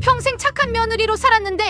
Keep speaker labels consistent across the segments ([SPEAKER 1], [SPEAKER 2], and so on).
[SPEAKER 1] 평생 착한 며느리로 살았는데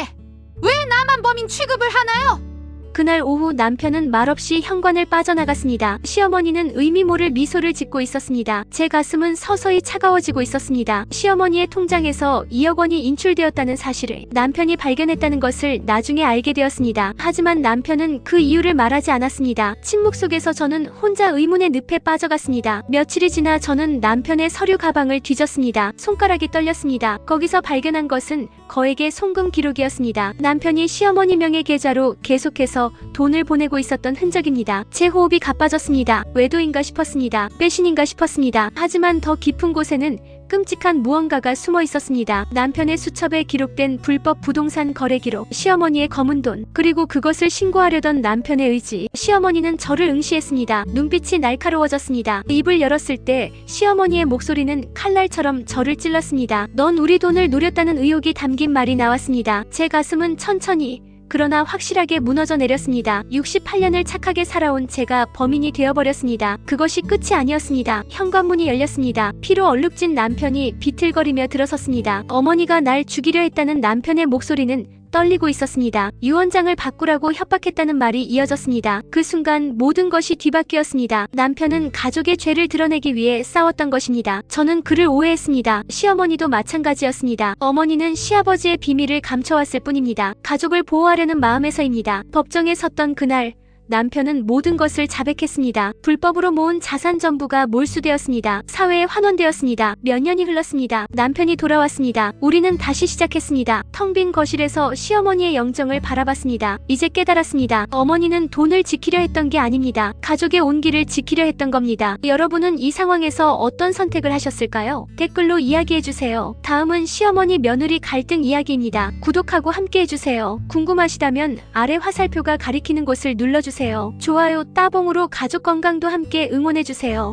[SPEAKER 1] 왜 나만 범인 취급을 하나요?
[SPEAKER 2] 그날 오후 남편은 말없이 현관을 빠져나갔습니다. 시어머니는 의미 모를 미소를 짓고 있었습니다. 제 가슴은 서서히 차가워지고 있었습니다. 시어머니의 통장에서 2억 원이 인출되었다는 사실을 남편이 발견했다는 것을 나중에 알게 되었습니다. 하지만 남편은 그 이유를 말하지 않았습니다. 침묵 속에서 저는 혼자 의문의 늪에 빠져갔습니다. 며칠이 지나 저는 남편의 서류 가방을 뒤졌습니다. 손가락이 떨렸습니다. 거기서 발견한 것은 거액의 송금 기록이었습니다. 남편이 시어머니 명의 계좌로 계속해서 돈을 보내고 있었던 흔적입니다. 제 호흡이 가빠졌습니다. 외도인가 싶었습니다. 배신인가 싶었습니다. 하지만 더 깊은 곳에는 끔찍한 무언가가 숨어 있었습니다. 남편의 수첩에 기록된 불법 부동산 거래 기록, 시어머니의 검은 돈, 그리고 그것을 신고하려던 남편의 의지. 시어머니는 저를 응시했습니다. 눈빛이 날카로워졌습니다. 입을 열었을 때 시어머니의 목소리는 칼날처럼 저를 찔렀습니다. 넌 우리 돈을 노렸다는 의혹이 담긴 말이 나왔습니다. 제 가슴은 천천히 그러나 확실하게 무너져 내렸습니다. 68년을 착하게 살아온 제가 범인이 되어버렸습니다. 그것이 끝이 아니었습니다. 현관문이 열렸습니다. 피로 얼룩진 남편이 비틀거리며 들어섰습니다. 어머니가 날 죽이려 했다는 남편의 목소리는 떨리고 있었습니다. 유언장을 바꾸라고 협박했다는 말이 이어졌습니다. 그 순간 모든 것이 뒤바뀌었습니다. 남편은 가족의 죄를 드러내기 위해 싸웠던 것입니다. 저는 그를 오해했습니다. 시어머니도 마찬가지였습니다. 어머니는 시아버지의 비밀을 감춰왔을 뿐입니다. 가족을 보호하려는 마음에서입니다. 법정에 섰던 그날 남편은 모든 것을 자백했습니다. 불법으로 모은 자산 전부가 몰수되었습니다. 사회에 환원되었습니다. 몇 년이 흘렀습니다. 남편이 돌아왔습니다. 우리는 다시 시작했습니다. 텅 빈 거실에서 시어머니의 영정을 바라봤습니다. 이제 깨달았습니다. 어머니는 돈을 지키려 했던 게 아닙니다. 가족의 온기를 지키려 했던 겁니다. 여러분은 이 상황에서 어떤 선택을 하셨을까요? 댓글로 이야기해주세요. 다음은 시어머니 며느리 갈등 이야기입니다. 구독하고 함께해주세요. 궁금하시다면 아래 화살표가 가리키는 곳을 눌러주세요. 좋아요, 따봉으로 가족 건강도 함께 응원해주세요.